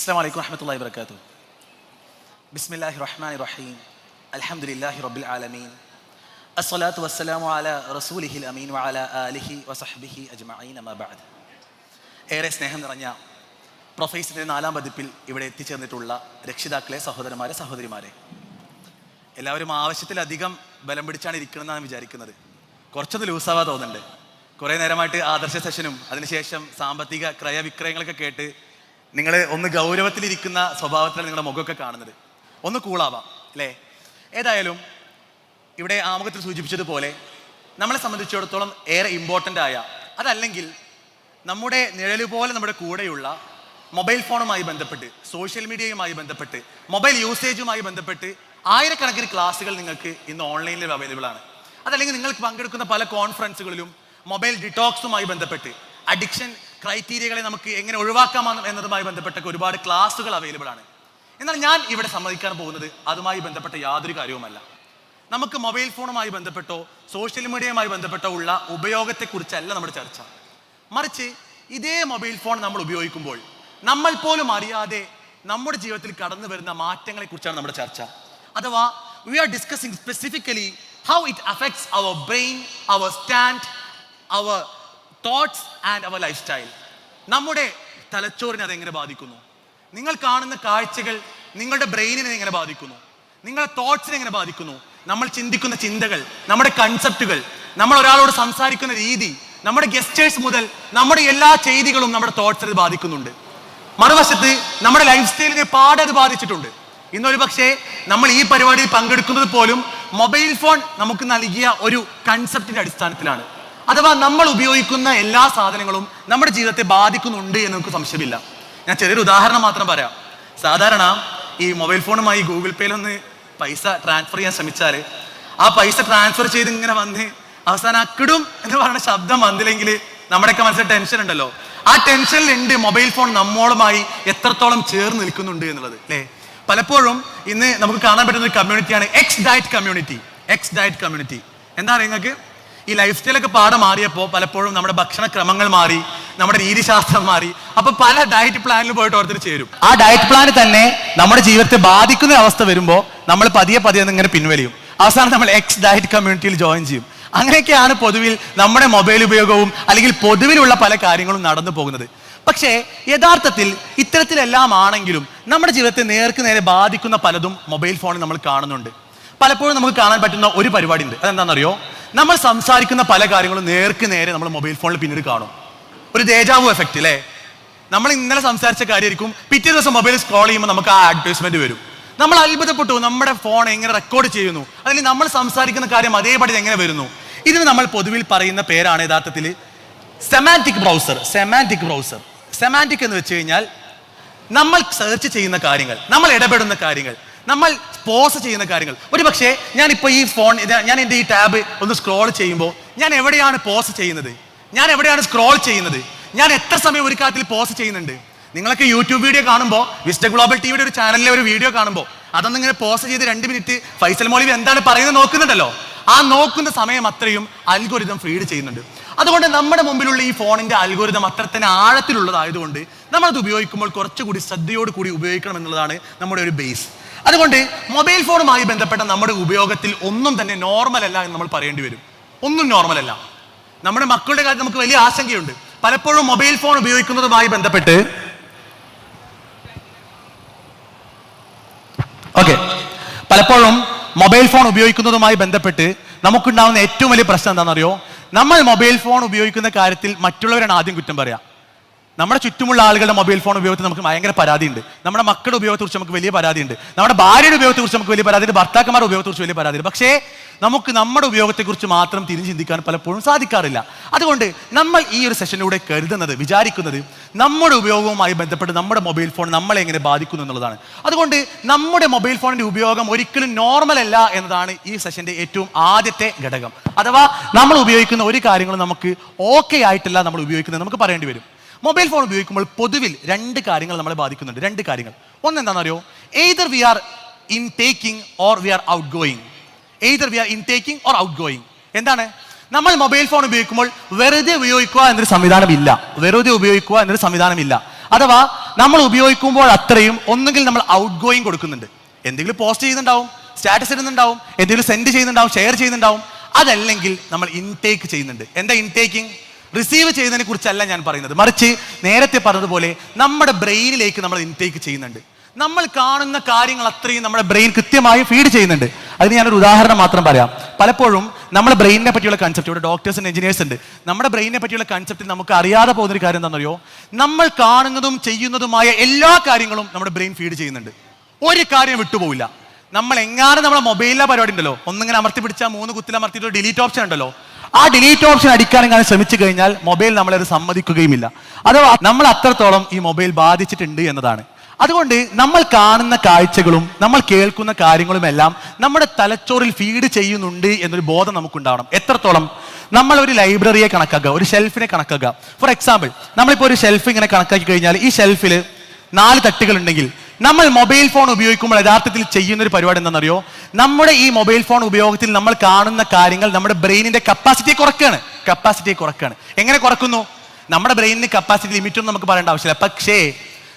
السلام عليكم ورحمة الله وبركاته بسم الله الرحمن الرحيم الحمد لله رب العالمين الصلاة والسلام على رسوله الأمين وعلى آله وصحبه أجمعين ما بعد ഏറെ സ്നേഹം നിറഞ്ഞ പ്രൊഫൈസിൻ്റെ നാലാം പതിപ്പിൽ ഇവിടെ എത്തിച്ചേർന്നിട്ടുള്ള രക്ഷിതാക്കളെ സഹോദരന്മാരെ സഹോദരിമാരെ എല്ലാവരും ആവശ്യത്തിലധികം ബലം പിടിച്ചാണ് ഇരിക്കണമെന്നാണ് വിചാരിക്കുന്നത് കുറച്ചൊന്ന് ലൂസാവാ തോന്നുന്നുണ്ട് കുറേ നേരമായിട്ട് ആദർശ സെഷനും അതിനുശേഷം സാമ്പത്തിക ക്രയവിക്രയങ്ങളൊക്കെ കേട്ട് നിങ്ങൾ ഒന്ന് ഗൗരവത്തിലിരിക്കുന്ന സ്വഭാവത്തിലാണ് നിങ്ങളുടെ മുഖമൊക്കെ കാണുന്നത്. ഒന്ന് കൂളാവാം അല്ലേ? ഏതായാലും ഇവിടെ ആമുഖത്തിൽ സൂചിപ്പിച്ചതുപോലെ നമ്മളെ സംബന്ധിച്ചിടത്തോളം ഏറെ ഇമ്പോർട്ടന്റ് ആയ അതല്ലെങ്കിൽ നമ്മുടെ നിഴൽ പോലെ നമ്മുടെ കൂടെയുള്ള മൊബൈൽ ഫോണുമായി ബന്ധപ്പെട്ട് സോഷ്യൽ മീഡിയയുമായി ബന്ധപ്പെട്ട് മൊബൈൽ യൂസേജുമായി ബന്ധപ്പെട്ട് ആയിരക്കണക്കിന് ക്ലാസ്സുകൾ നിങ്ങൾക്ക് ഇന്ന് ഓൺലൈനിൽ അവൈലബിൾ ആണ്. അതല്ലെങ്കിൽ നിങ്ങൾക്ക് പങ്കെടുക്കുന്ന പല കോൺഫറൻസുകളിലും മൊബൈൽ ഡിറ്റോക്സുമായി ബന്ധപ്പെട്ട് അഡിക്ഷൻ ക്രൈറ്റീരിയകളെ നമുക്ക് എങ്ങനെ ഒഴിവാക്കാം എന്നതുമായി ബന്ധപ്പെട്ട ഒരുപാട് ക്ലാസ്സുകൾ അവൈലബിൾ ആണ്. എന്നാൽ ഞാൻ ഇവിടെ സമ്മതിക്കാൻ പോകുന്നത് അതുമായി ബന്ധപ്പെട്ട യാതൊരു കാര്യവുമല്ല. നമുക്ക് മൊബൈൽ ഫോണുമായി ബന്ധപ്പെട്ടോ സോഷ്യൽ മീഡിയയുമായി ബന്ധപ്പെട്ടോ ഉള്ള ഉപയോഗത്തെക്കുറിച്ചല്ല നമ്മുടെ ചർച്ച. മറിച്ച് ഇതേ മൊബൈൽ ഫോൺ നമ്മൾ ഉപയോഗിക്കുമ്പോൾ നമ്മൾ പോലും അറിയാതെ നമ്മുടെ ജീവിതത്തിൽ കടന്നു വരുന്ന മാറ്റങ്ങളെക്കുറിച്ചാണ് നമ്മുടെ ചർച്ച. അഥവാ we are discussing specifically how it affects our brain our stand our thoughts and our life style നമ്മുടെ തലച്ചോറിനെ അതെങ്ങനെ ബാധിക്കുന്നു? നിങ്ങൾ കാണുന്ന കാഴ്ചകൾ നിങ്ങളുടെ ബ്രെയിനിനെ എങ്ങനെ ബാധിക്കുന്നു? നിങ്ങളുടെ തോട്ട്സിനെ എങ്ങനെ ബാധിക്കുന്നു? നമ്മൾ ചിന്തിക്കുന്ന ചിന്തകൾ നമ്മുടെ കൺസെപ്റ്റുകൾ നമ്മൾ ഒരാളോട് സംസാരിക്കുന്ന രീതി നമ്മുടെ ഗസ്റ്റേഴ്സ് മുതൽ നമ്മുടെ എല്ലാ ചെയ്തികളും നമ്മുടെ തോട്ട്സിനെ ബാധിക്കുന്നുണ്ട്. മറുവശത്ത് നമ്മുടെ ലൈഫ് സ്റ്റൈലിനെ പാടെ അത് ബാധിച്ചിട്ടുണ്ട്. ഇന്നൊരു പക്ഷേ നമ്മൾ ഈ പരിപാടിയിൽ പങ്കെടുക്കുന്നത് പോലും മൊബൈൽ ഫോൺ നമുക്ക് നൽകിയ ഒരു കൺസെപ്റ്റിന്റെ അടിസ്ഥാനത്തിലാണ്. അഥവാ നമ്മൾ ഉപയോഗിക്കുന്ന എല്ലാ സാധനങ്ങളും നമ്മുടെ ജീവിതത്തെ ബാധിക്കുന്നുണ്ട് എന്ന് നമുക്ക് സംശയമില്ല. ഞാൻ ചെറിയൊരു ഉദാഹരണം മാത്രം പറയാം. സാധാരണ ഈ മൊബൈൽ ഫോണുമായി ഗൂഗിൾ പേയിലൊന്ന് പൈസ ട്രാൻസ്ഫർ ചെയ്യാൻ ശ്രമിച്ചാൽ ആ പൈസ ട്രാൻസ്ഫർ ചെയ്ത് ഇങ്ങനെ വന്ന് അവസാനം അക്കിടും എന്ന് പറയുന്ന ശബ്ദം വന്നില്ലെങ്കിൽ നമ്മുടെയൊക്കെ മനസ്സിൽ ടെൻഷൻ ഉണ്ടല്ലോ. ആ ടെൻഷനിലുണ്ട് മൊബൈൽ ഫോൺ നമ്മളുമായി എത്രത്തോളം ചേർന്ന് നിൽക്കുന്നുണ്ട് എന്നുള്ളത് അല്ലേ? പലപ്പോഴും ഇന്ന് നമുക്ക് കാണാൻ പറ്റുന്ന ഒരു കമ്മ്യൂണിറ്റിയാണ് X diet community X diet community എന്താണ് നിങ്ങൾക്ക്? ഈ ലൈഫ് സ്റ്റൈലൊക്കെ പാടെ മാറിയപ്പോൾ പലപ്പോഴും നമ്മുടെ ഭക്ഷണക്രമങ്ങൾ മാറി നമ്മുടെ രീതിശാസ്ത്രം മാറി. അപ്പൊ പല ഡയറ്റ് പ്ലാനിൽ പോയിട്ട് ഓരോരുത്തർ ചേരും. ആ ഡയറ്റ് പ്ലാൻ തന്നെ നമ്മുടെ ജീവിതത്തെ ബാധിക്കുന്ന അവസ്ഥ വരുമ്പോൾ നമ്മൾ പതിയെ പതിയെ ഇങ്ങനെ പിൻവലിയും. അവസാനം നമ്മൾ എക്സ് ഡയറ്റ് കമ്മ്യൂണിറ്റിയിൽ ജോയിൻ ചെയ്യും. അങ്ങനെയൊക്കെയാണ് പൊതുവിൽ നമ്മുടെ മൊബൈൽ ഉപയോഗവും അല്ലെങ്കിൽ പൊതുവിലുള്ള പല കാര്യങ്ങളും നടന്നു പോകുന്നത്. പക്ഷേ യഥാർത്ഥത്തിൽ ഇത്തരത്തിലെല്ലാം ആണെങ്കിലും നമ്മുടെ ജീവിതത്തെ നേർക്ക് നേരെ ബാധിക്കുന്ന പലതും മൊബൈൽ ഫോണിൽ നമ്മൾ കാണുന്നുണ്ട്. പലപ്പോഴും നമുക്ക് കാണാൻ പറ്റുന്ന ഒരു പരിപാടി ഉണ്ട് അതെന്താണെന്നറിയോ? നമ്മൾ സംസാരിക്കുന്ന പല കാര്യങ്ങളും നേർക്ക് നേരെ നമ്മൾ മൊബൈൽ ഫോണിൽ പിന്നീട് കാണും. ഒരു ദേജാവു എഫക്റ്റ് അല്ലേ നമ്മൾ ഇന്നലെ സംസാരിച്ച കാര്യമായിരിക്കും പിറ്റേ ദിവസം മൊബൈൽ സ്ക്രോൾ ചെയ്യുമ്പോൾ നമുക്ക് ആ അഡ്വർടൈസ്മെന്റ് വരും. നമ്മൾ അത്ഭുതപ്പെട്ടു നമ്മുടെ ഫോൺ എങ്ങനെ റെക്കോർഡ് ചെയ്യുന്നു അല്ലെങ്കിൽ നമ്മൾ സംസാരിക്കുന്ന കാര്യം അതേപടി എങ്ങനെ വരുന്നു. ഇതിന് നമ്മൾ പൊതുവിൽ പറയുന്ന പേരാണ് യഥാർത്ഥത്തിൽ semantic browser semantic browser semantic എന്ന് വെച്ച് കഴിഞ്ഞാൽ നമ്മൾ സെർച്ച് ചെയ്യുന്ന കാര്യങ്ങൾ നമ്മൾ ഇടപെടുന്ന കാര്യങ്ങൾ. നമ്മൾ പോസ് ചെയ്യുന്ന കാര്യങ്ങൾ. ഒരു പക്ഷേ ഞാനിപ്പോൾ ഈ ഫോൺ ഞാൻ എന്റെ ഈ ടാബ് ഒന്ന് സ്ക്രോൾ ചെയ്യുമ്പോൾ ഞാൻ എവിടെയാണ് പോസ് ചെയ്യുന്നത്? ഞാൻ എവിടെയാണ് സ്ക്രോൾ ചെയ്യുന്നത്? ഞാൻ എത്ര സമയം ഒരു കാര്യത്തിൽ പോസ് ചെയ്യുന്നുണ്ട്? നിങ്ങളൊക്കെ യൂട്യൂബ് വീഡിയോ കാണുമ്പോൾ വിസ്റ്റ ഗ്ലോബൽ ടിവിയുടെ ഒരു ചാനലിലെ ഒരു വീഡിയോ കാണുമ്പോൾ അതൊന്നും ഇങ്ങനെ പോസ് ചെയ്ത് രണ്ട് മിനിറ്റ് ഫൈസൽ മോളിവ് എന്താണ് പറയുന്നത് നോക്കുന്നുണ്ടല്ലോ? ആ നോക്കുന്ന സമയം അത്രയും അൽഗോരിതം ഫീഡ് ചെയ്യുന്നുണ്ട്. അതുകൊണ്ട് നമ്മുടെ മുമ്പിലുള്ള ഈ ഫോണിന്റെ അൽഗോരിതം അത്ര തന്നെ ആഴത്തിലുള്ളതായതുകൊണ്ട് നമ്മളത് ഉപയോഗിക്കുമ്പോൾ കുറച്ചുകൂടി ശ്രദ്ധയോട് കൂടി ഉപയോഗിക്കണം എന്നുള്ളതാണ് നമ്മുടെ ഒരു ബേസ് അതുകൊണ്ട് മൊബൈൽ ഫോണുമായി ബന്ധപ്പെട്ട നമ്മുടെ ഉപയോഗത്തിൽ ഒന്നും തന്നെ നോർമൽ അല്ല എന്ന് നമ്മൾ പറയേണ്ടി വരും. ഒന്നും നോർമൽ അല്ല. നമ്മുടെ മക്കളുടെ കാര്യത്തിൽ നമുക്ക് വലിയ ആശങ്കയുണ്ട്. പലപ്പോഴും മൊബൈൽ ഫോൺ ഉപയോഗിക്കുന്നതുമായി ബന്ധപ്പെട്ട് ഓക്കെ പലപ്പോഴും മൊബൈൽ ഫോൺ ഉപയോഗിക്കുന്നതുമായി ബന്ധപ്പെട്ട് നമുക്കുണ്ടാവുന്ന ഏറ്റവും വലിയ പ്രശ്നം എന്താണെന്നറിയോ? നമ്മൾ മൊബൈൽ ഫോൺ ഉപയോഗിക്കുന്ന കാര്യത്തിൽ മറ്റുള്ളവരാണ് ആദ്യം കുറ്റം പറയാ. നമ്മുടെ ചുറ്റുമുള്ള ആളുകളുടെ മൊബൈൽ ഫോൺ ഉപയോഗത്തിൽ നമുക്ക് ഭയങ്കര പരാതിയുണ്ട്. നമ്മുടെ മക്കളുടെ ഉപയോഗത്തെക്കുറിച്ച് നമുക്ക് വലിയ പരാതിയുണ്ട്. നമ്മുടെ ഭാര്യയുടെ ഉപയോഗത്തെക്കുറിച്ച് നമുക്ക് വലിയ പരാതിയുണ്ട്. ഭർത്താക്കന്മാരുടെ ഉപയോഗത്തെക്കുറിച്ച് വലിയ പരാതിയുണ്ട്. പക്ഷേ നമുക്ക് നമ്മുടെ ഉപയോഗത്തെക്കുറിച്ച് മാത്രം തിരിഞ്ഞ് ചിന്തിക്കാൻ പലപ്പോഴും സാധിക്കാറില്ല. അതുകൊണ്ട് നമ്മൾ ഈ ഒരു സെഷനിലൂടെ കരുതുന്നത് വിചാരിക്കുന്നത് നമ്മുടെ ഉപയോഗവുമായി ബന്ധപ്പെട്ട് നമ്മുടെ മൊബൈൽ ഫോൺ നമ്മളെ എങ്ങനെ ബാധിക്കുന്നു എന്നുള്ളതാണ്. അതുകൊണ്ട് നമ്മുടെ മൊബൈൽ ഫോണിന്റെ ഉപയോഗം ഒരിക്കലും നോർമൽ അല്ല എന്നതാണ് ഈ സെഷന്റെ ഏറ്റവും ആദ്യത്തെ ഘടകം. അഥവാ നമ്മൾ ഉപയോഗിക്കുന്ന ഒരു കാര്യങ്ങളും നമുക്ക് ഓക്കെ ആയിട്ടല്ല നമ്മൾ ഉപയോഗിക്കുന്നത്. നമുക്ക് പറയേണ്ടി വരും. മൊബൈൽ ഫോൺ ഉപയോഗിക്കുമ്പോൾ പൊതുവിൽ രണ്ട് കാര്യങ്ങൾ നമ്മളെ ബാധിക്കുന്നുണ്ട്. രണ്ട് കാര്യങ്ങൾ. ഒന്ന് എന്താണെന്നറിയോ either we are in taking or we are out going either we are in taking or out going എന്താണ്? നമ്മൾ മൊബൈൽ ഫോൺ ഉപയോഗിക്കുമ്പോൾ വെറുതെ ഉപയോഗിക്കുക എന്നൊരു സംവിധാനമില്ല. വെറുതെ ഉപയോഗിക്കുക എന്നൊരു സംവിധാനമില്ല. അഥവാ നമ്മൾ ഉപയോഗിക്കുമ്പോൾ അത്രയും ഒന്നുകിൽ നമ്മൾ ഔട്ട് ഗോയിങ് കൊടുക്കുന്നുണ്ട്. എന്തെങ്കിലും പോസ്റ്റ് ചെയ്യുന്നുണ്ടാവും സ്റ്റാറ്റസ് ഇടുന്നുണ്ടാവും എന്തെങ്കിലും സെൻഡ് ചെയ്യുന്നുണ്ടാവും ഷെയർ ചെയ്യുന്നുണ്ടാവും. അതല്ലെങ്കിൽ നമ്മൾ ഇൻടേക്ക് ചെയ്യുന്നുണ്ട്. എന്താ ഇൻടേക്കിംഗ് റിസീവ് ചെയ്യുന്നതിനെ കുറിച്ചല്ല ഞാൻ പറയുന്നത്. മറിച്ച് നേരത്തെ പറഞ്ഞതുപോലെ നമ്മുടെ ബ്രെയിനിലേക്ക് നമ്മൾ ഇൻടേക്ക് ചെയ്യുന്നുണ്ട്. നമ്മൾ കാണുന്ന കാര്യങ്ങൾ അത്രയും നമ്മുടെ ബ്രെയിൻ കൃത്യമായി ഫീഡ് ചെയ്യുന്നുണ്ട്. അതിന് ഞാനൊരു ഉദാഹരണം മാത്രം പറയാം. പലപ്പോഴും നമ്മുടെ ബ്രെയിനിനെ പറ്റിയുള്ള കൺസെപ്റ്റ് ഇവിടെ ഡോക്ടേഴ്സ് എഞ്ചിനീയേഴ്സ് ഉണ്ട്. നമ്മുടെ ബ്രെയിനിനെ പറ്റിയുള്ള കൺസെപ്റ്റ് നമുക്ക് അറിയാതെ പോകുന്ന ഒരു കാര്യം എന്താണെന്നറിയോ? നമ്മൾ കാണുന്നതും ചെയ്യുന്നതുമായ എല്ലാ കാര്യങ്ങളും നമ്മുടെ ബ്രെയിൻ ഫീഡ് ചെയ്യുന്നുണ്ട്. ഒരു കാര്യം വിട്ടുപോകില്ല നമ്മൾ എങ്ങാനും നമ്മുടെ മൊബൈലിലെ പരിപാടി ഉണ്ടല്ലോ. ഒന്നിങ്ങനെ അമർത്തി പിടിച്ചാൽ മൂന്ന് കുത്തിൽ അമർത്തിയിട്ട് ഡിലീറ്റ് ഓപ്ഷൻ ഉണ്ടല്ലോ. ആ ഡിലീറ്റ് ഓപ്ഷൻ അടിക്കാനും എങ്ങനെ ശ്രമിച്ചു കഴിഞ്ഞാൽ മൊബൈൽ നമ്മളെ അത് സമ്മതിക്കുകയുമില്ല. അഥവാ നമ്മൾ അത്രത്തോളം ഈ മൊബൈൽ ബാധിച്ചിട്ടുണ്ട് എന്നതാണ്. അതുകൊണ്ട് നമ്മൾ കാണുന്ന കാഴ്ചകളും നമ്മൾ കേൾക്കുന്ന കാര്യങ്ങളും എല്ലാം നമ്മുടെ തലച്ചോറിൽ ഫീഡ് ചെയ്യുന്നുണ്ട് എന്നൊരു ബോധം നമുക്കുണ്ടാവണം. എത്രത്തോളം? നമ്മൾ ഒരു ലൈബ്രറിയെ കണക്കാക്കുക ഒരു ഷെൽഫിനെ കണക്കാക്കുക. ഫോർ എക്സാമ്പിൾ നമ്മളിപ്പോൾ ഒരു ഷെൽഫ് ഇങ്ങനെ കണക്കാക്കി കഴിഞ്ഞാൽ ഈ ഷെൽഫിൽ നാല് തട്ടുകൾ ഉണ്ടെങ്കിൽ നമ്മൾ മൊബൈൽ ഫോൺ ഉപയോഗിക്കുമ്പോൾ യഥാർത്ഥത്തിൽ ചെയ്യുന്ന ഒരു പരിപാടി എന്താണെന്നറിയോ? നമ്മുടെ ഈ മൊബൈൽ ഫോൺ ഉപയോഗത്തിൽ നമ്മൾ കാണുന്ന കാര്യങ്ങൾ നമ്മുടെ ബ്രെയിനിന്റെ കപ്പാസിറ്റി കുറക്കുകയാണ് കപ്പാസിറ്റി കുറക്കുകയാണ് എങ്ങനെ കുറക്കുന്നു? നമ്മുടെ ബ്രെയിനിന് കപ്പാസിറ്റി ലിമിറ്റ് ഒന്നും നമുക്ക് പറയേണ്ട ആവശ്യമില്ല. പക്ഷേ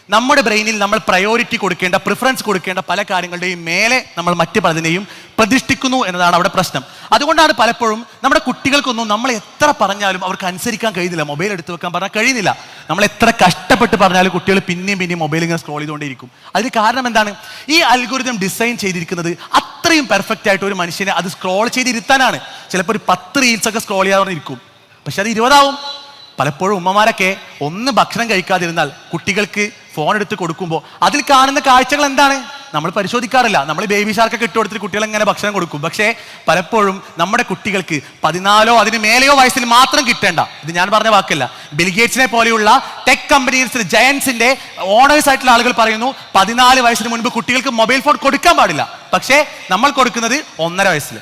നമ്മുടെ ബ്രെയിനിൽ നമ്മൾ പ്രയോറിറ്റി കൊടുക്കേണ്ട പ്രിഫറൻസ് കൊടുക്കേണ്ട പല കാര്യങ്ങളുടെയും മേലെ നമ്മൾ മറ്റ് പലതിനെയും പ്രതിഷ്ഠിക്കുന്നു എന്നതാണ് അവിടെ പ്രശ്നം. അതുകൊണ്ടാണ് പലപ്പോഴും നമ്മുടെ കുട്ടികൾക്കൊന്നും നമ്മൾ എത്ര പറഞ്ഞാലും അവർക്ക് അനുസരിക്കാൻ കഴിയുന്നില്ല. മൊബൈൽ എടുത്തു വെക്കാൻ പറഞ്ഞാൽ കഴിയുന്നില്ല. നമ്മൾ എത്ര കഷ്ടപ്പെട്ട് പറഞ്ഞാലും കുട്ടികൾ പിന്നെയും പിന്നെയും മൊബൈൽ ഇങ്ങനെ സ്ക്രോൾ ചെയ്തുകൊണ്ടിരിക്കും അതിന് കാരണം എന്താണ്? ഈ അൽഗോരിതം ഡിസൈൻ ചെയ്തിരിക്കുന്നത് അത്രയും പെർഫെക്റ്റ് ആയിട്ട് ഒരു മനുഷ്യനെ അത് സ്ക്രോൾ ചെയ്തിരുത്താനാണ്. ചിലപ്പോൾ ഒരു പത്ത് റീൽസ് ഒക്കെ സ്ക്രോൾ ചെയ്യാതെ ഇരിക്കും. പക്ഷെ അത് ഇരുപതാവും. പലപ്പോഴും ഉമ്മമാരൊക്കെ ഒന്ന് ഭക്ഷണം കഴിക്കാതിരുന്നാൽ കുട്ടികൾക്ക് ഫോൺ എടുത്ത് കൊടുക്കുമ്പോൾ അതിൽ കാണുന്ന കാഴ്ചകൾ എന്താണ്? നമ്മൾ പരിശോധിക്കാറില്ല. നമ്മൾ ബേബി ഷാർക്കൊക്കെ ഇട്ട് കൊടുത്തിട്ട് കുട്ടികൾ എങ്ങനെ ഭക്ഷണം കൊടുക്കും. പക്ഷേ പലപ്പോഴും നമ്മുടെ കുട്ടികൾക്ക് പതിനാലോ അതിന് മേലെയോ വയസ്സിൽ മാത്രം കിട്ടേണ്ട. ഇത് ഞാൻ പറഞ്ഞ വാക്കല്ല. ബിൽഗേറ്റ്സിനെ പോലെയുള്ള ടെക് കമ്പനീസിൽ ജയൻസിന്റെ ഓണേഴ്സ് ആയിട്ടുള്ള ആളുകൾ പറയുന്നു പതിനാല് വയസ്സിന് മുൻപ് കുട്ടികൾക്ക് മൊബൈൽ ഫോൺ കൊടുക്കാൻ പാടില്ല. പക്ഷേ നമ്മൾ കൊടുക്കുന്നത് ഒന്നര വയസ്സിൽ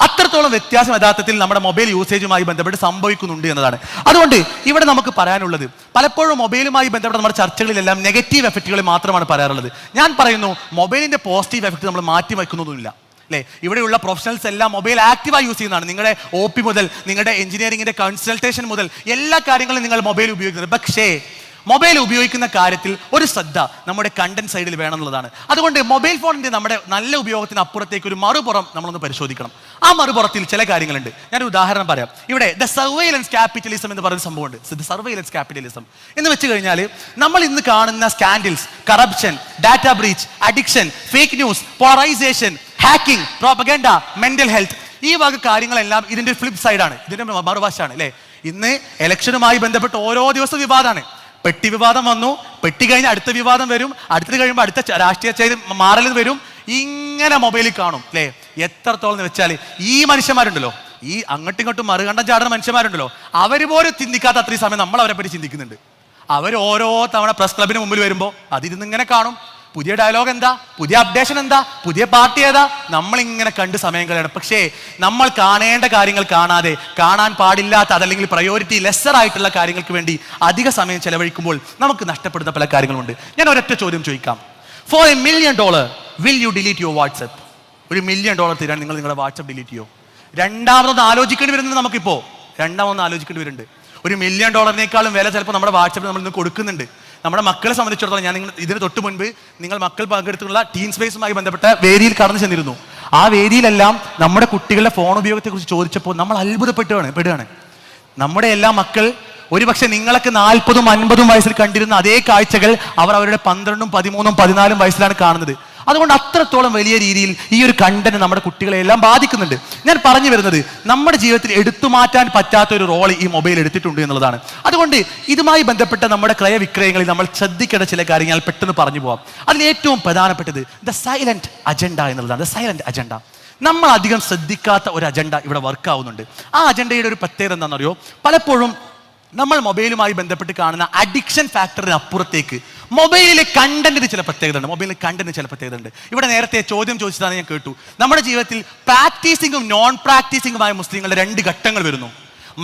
അത്രത്തോളം വ്യത്യാസം യഥാർത്ഥത്തിൽ നമ്മുടെ മൊബൈൽ യൂസേജുമായി ബന്ധപ്പെട്ട് സംഭവിക്കുന്നുണ്ട് എന്നതാണ്. അതുകൊണ്ട് ഇവിടെ നമുക്ക് പറയാനുള്ളത് പലപ്പോഴും മൊബൈലുമായി ബന്ധപ്പെട്ട് നമ്മുടെ ചർച്ചകളിലെല്ലാം നെഗറ്റീവ് എഫക്റ്റുകൾ മാത്രമാണ് പറയാറുള്ളത്. ഞാൻ പറയുന്നു മൊബൈലിന്റെ പോസിറ്റീവ് എഫക്റ്റ് നമ്മൾ മാറ്റി വയ്ക്കുന്നതുമില്ല അല്ലേ? ഇവിടെയുള്ള പ്രൊഫഷണൽസ് എല്ലാം മൊബൈൽ ആക്റ്റീവായി യൂസ് ചെയ്യുന്നതാണ്. നിങ്ങളുടെ ഒ പി മുതൽ നിങ്ങളുടെ എഞ്ചിനീയറിംഗിന്റെ കൺസൾട്ടേഷൻ മുതൽ എല്ലാ കാര്യങ്ങളും നിങ്ങൾ മൊബൈൽ ഉപയോഗിക്കുന്നത് പക്ഷേ മൊബൈൽ ഉപയോഗിക്കുന്ന കാര്യത്തിൽ ഒരു ശ്രദ്ധ നമ്മുടെ കണ്ടന്റ് സൈഡിൽ വേണമെന്നുള്ളതാണ്. അതുകൊണ്ട് മൊബൈൽ ഫോണിന്റെ നമ്മുടെ നല്ല ഉപയോഗത്തിന് അപ്പുറത്തേക്ക് ഒരു മറുപുറം നമ്മളൊന്ന് പരിശോധിക്കണം. ആ മറുപുറത്തിൽ ചില കാര്യങ്ങളുണ്ട്. ഞാനൊരു ഉദാഹരണം പറയാം. ഇവിടെ ദ സർവൈലൻസ് ക്യാപിറ്റലിസം എന്ന് പറയുന്ന സംഭവമുണ്ട്. ദ സർവൈലൻസ് ക്യാപിറ്റലിസം എന്ന് വെച്ച് കഴിഞ്ഞാൽ നമ്മൾ ഇന്ന് കാണുന്ന scandals corruption data breach addiction fake news polarisation hacking propaganda mental health ഈ വക കാര്യങ്ങളെല്ലാം ഇതിന്റെ ഫ്ലിപ്പ് സൈഡാണ് ഇതിന്റെ മറുവശമാണ് അല്ലേ? ഇന്ന് എലക്ഷനുമായി ബന്ധപ്പെട്ട് ഓരോ ദിവസവും വിവാദമാണ് പെട്ടി വിവാദം വന്നു. പെട്ടി കഴിഞ്ഞ് അടുത്ത വിവാദം വരും. അടുത്തത് കഴിയുമ്പോൾ അടുത്ത രാഷ്ട്രീയ ചെയ്ത് മാറൽ വരും. ഇങ്ങനെ മൊബൈലിൽ കാണും അല്ലേ എത്രത്തോളം എന്ന് വെച്ചാൽ ഈ മനുഷ്യന്മാരുണ്ടല്ലോ. ഈ അങ്ങോട്ടും ഇങ്ങോട്ടും മറുകണ്ഠം ചാടുന്ന മനുഷ്യന്മാരുണ്ടല്ലോ. അവർ പോലും ചിന്തിക്കാത്ത അത്രയും സമയം നമ്മൾ അവരെപ്പറ്റി പറ്റി ചിന്തിക്കുന്നുണ്ട്. അവർ ഓരോ തവണ പ്രസ് ക്ലബിന് മുമ്പിൽ വരുമ്പോൾ അതിരുന്ന് ഇങ്ങനെ കാണും. പുതിയ ഡയലോഗ് എന്താ? പുതിയ അപ്ഡേഷൻ എന്താ? പുതിയ പാർട്ടി ഏതാ? നമ്മൾ ഇങ്ങനെ കണ്ട് സമയം കളയണം. പക്ഷേ നമ്മൾ കാണേണ്ട കാര്യങ്ങൾ കാണാതെ കാണാൻ പാടില്ലാത്ത അതല്ലെങ്കിൽ പ്രയോറിറ്റി ലെസ്സർ ആയിട്ടുള്ള കാര്യങ്ങൾക്ക് വേണ്ടി അധിക സമയം ചെലവഴിക്കുമ്പോൾ നമുക്ക് നഷ്ടപ്പെടുന്ന പല കാര്യങ്ങളുണ്ട് ഞാൻ ഒരൊറ്റ ചോദ്യം ചോദിക്കാം. For a million dollar will you delete your WhatsApp ഒരു മില്യൺ ഡോളർ തരാൻ നിങ്ങൾ നിങ്ങളുടെ വാട്സപ്പ് ഡിലീറ്റ് ചെയ്യോ? രണ്ടാമതൊന്ന് ആലോചിക്കേണ്ടി വരുന്നത് നമുക്കിപ്പോ. രണ്ടാമതൊന്ന് ആലോചിക്കേണ്ടി വരുന്നുണ്ട്. ഒരു മില്യൺ ഡോളറിനേക്കാളും വില ചിലപ്പോൾ നമ്മുടെ വാട്സപ്പിൽ നമ്മൾ ഇന്ന് കൊടുക്കുന്നുണ്ട്. നമ്മുടെ മക്കളെ സംബന്ധിച്ചിടത്തോളം ഞാൻ നിങ്ങൾ ഇതിന് തൊട്ട് മുൻപ് നിങ്ങൾ മക്കൾ പങ്കെടുത്തുള്ള ടീം സ്പേസുമായി ബന്ധപ്പെട്ട വേദിയിൽ കടന്നു ചെന്നിരുന്നു. ആ വേദിയിലെല്ലാം നമ്മുടെ കുട്ടികളുടെ ഫോൺ ഉപയോഗത്തെക്കുറിച്ച് ചോദിച്ചപ്പോൾ നമ്മൾ അത്ഭുതപ്പെട്ടുകയാണ് പെടുകയാണ് നമ്മുടെ എല്ലാ മക്കൾ ഒരുപക്ഷെ നിങ്ങളൊക്കെ നാൽപ്പതും അൻപതും വയസ്സിൽ കണ്ടിരുന്ന അതേ കാഴ്ചകൾ അവർ അവരുടെ പന്ത്രണ്ടും പതിമൂന്നും പതിനാലും വയസ്സിലാണ് കാണുന്നത്. അതുകൊണ്ട് അത്രത്തോളം വലിയ രീതിയിൽ ഈ ഒരു കണ്ടന്റ് നമ്മുടെ കുട്ടികളെ എല്ലാം ബാധിക്കുന്നുണ്ട്. ഞാൻ പറഞ്ഞു വരുന്നത് നമ്മുടെ ജീവിതത്തിൽ എടുത്തു മാറ്റാൻ പറ്റാത്ത ഒരു റോൾ ഈ മൊബൈൽ എടുത്തിട്ടുണ്ട് എന്നുള്ളതാണ്. അതുകൊണ്ട് ഇതുമായി ബന്ധപ്പെട്ട നമ്മുടെ ക്രയവിക്രയങ്ങളിൽ നമ്മൾ ശ്രദ്ധിക്കേണ്ട ചില കാര്യങ്ങൾ പെട്ടെന്ന് പറഞ്ഞു പോവാം. അതിൽ ഏറ്റവും പ്രധാനപ്പെട്ടത് ദ സൈലന്റ് അജണ്ട എന്നുള്ളതാണ്. ദ സൈലന്റ് അജണ്ട നമ്മൾ അധികം ശ്രദ്ധിക്കാത്ത ഒരു അജണ്ട ഇവിടെ വർക്ക് ആവുന്നുണ്ട്. ആ അജണ്ടയുടെ ഒരു പ്രത്യേകത എന്താണെന്നറിയോ? പലപ്പോഴും നമ്മൾ മൊബൈലുമായി ബന്ധപ്പെട്ട് കാണുന്ന അഡിക്ഷൻ ഫാക്ടറിന് അപ്പുറത്തേക്ക് മൊബൈലിലെ കണ്ടന്റിന് ചില പ്രത്യേകത ഉണ്ട് മൊബൈലിലെ കണ്ടന്റിന് ചില പ്രത്യേകത ഉണ്ട് ഇവിടെ നേരത്തെ ചോദ്യം ചോദിച്ചതാണ് ഞാൻ കേട്ടു. നമ്മുടെ ജീവിതത്തിൽ പ്രാക്ടീസിങ്ങും നോൺ പ്രാക്ടീസിങ്ങുമായ മുസ്ലിങ്ങളുടെ രണ്ട് ഘട്ടങ്ങൾ വരുന്നു.